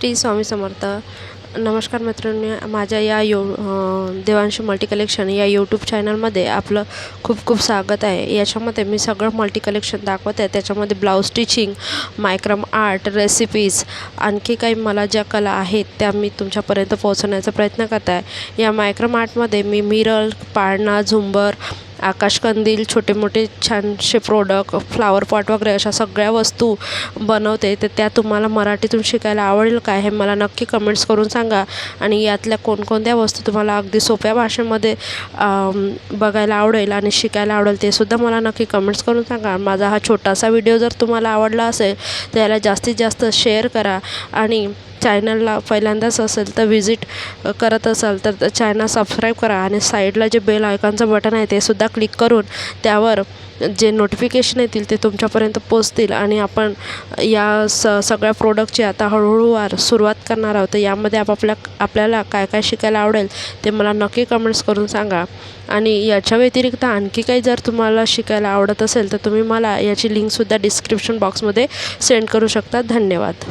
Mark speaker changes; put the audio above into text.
Speaker 1: श्री स्वामी समर्थ. नमस्कार मित्रांनी माझ्या या यू देवांशी मल्टी कलेक्शन या यूट्यूब चॅनलमध्ये आपलं खूप खूप स्वागत आहे. याच्यामध्ये मी सगळं मल्टी कलेक्शन दाखवत. आहे त्याच्यामध्ये blouse stitching macrame art recipes आणखी काही मला ज्या कला आहेत त्या मी तुमच्यापर्यंत पोहोचवण्याचा प्रयत्न करत आहे. या मायक्रम आर्टमध्ये मी मिरर पाळणा झुंबर आकाशकंदील छोटे मोठे छानसे प्रोडक्ट फ्लावर पॉट वगैरे अशा सगळ्या वस्तू बनवते. तर त्या तुम्हाला मराठीतून शिकायला आवडेल का हे मला नक्की कमेंट्स करून सांगा. आणि यातल्या कोणकोणत्या वस्तू तुम्हाला अगदी सोप्या भाषेमध्ये बघायला आवडेल आणि शिकायला आवडेल ते सुद्धा मला नक्की कमेंट्स करून सांगा. माझा हा छोटासा व्हिडिओ जर तुम्हाला आवडला असेल तर याला जास्तीत जास्त शेअर करा. आणि चॅनलला पहिल्यांदाच असेल तर व्हिजिट करत असाल तर चॅनल सबस्क्राईब करा आणि साईडला जे बेल आयकॉनचं बटन आहे ते सुद्धा क्लिक करून त्यावर जे नोटिफिकेशन येतील ते तुमच्यापर्यंत पोचतील आणि आपण या स सगळ्या प्रोडक्टची आता हळूहळू वार सुरुवात करणार आहोत. तर यामध्ये आपापल्या आपल्याला काय काय शिकायला आवडेल ते मला नक्की कमेंट्स करून सांगा. आणि याच्या व्यतिरिक्त आणखी काही जर तुम्हाला शिकायला आवडत असेल तर तुम्ही मला याची लिंकसुद्धा डिस्क्रिप्शन बॉक्समध्ये सेंड करू शकता. धन्यवाद.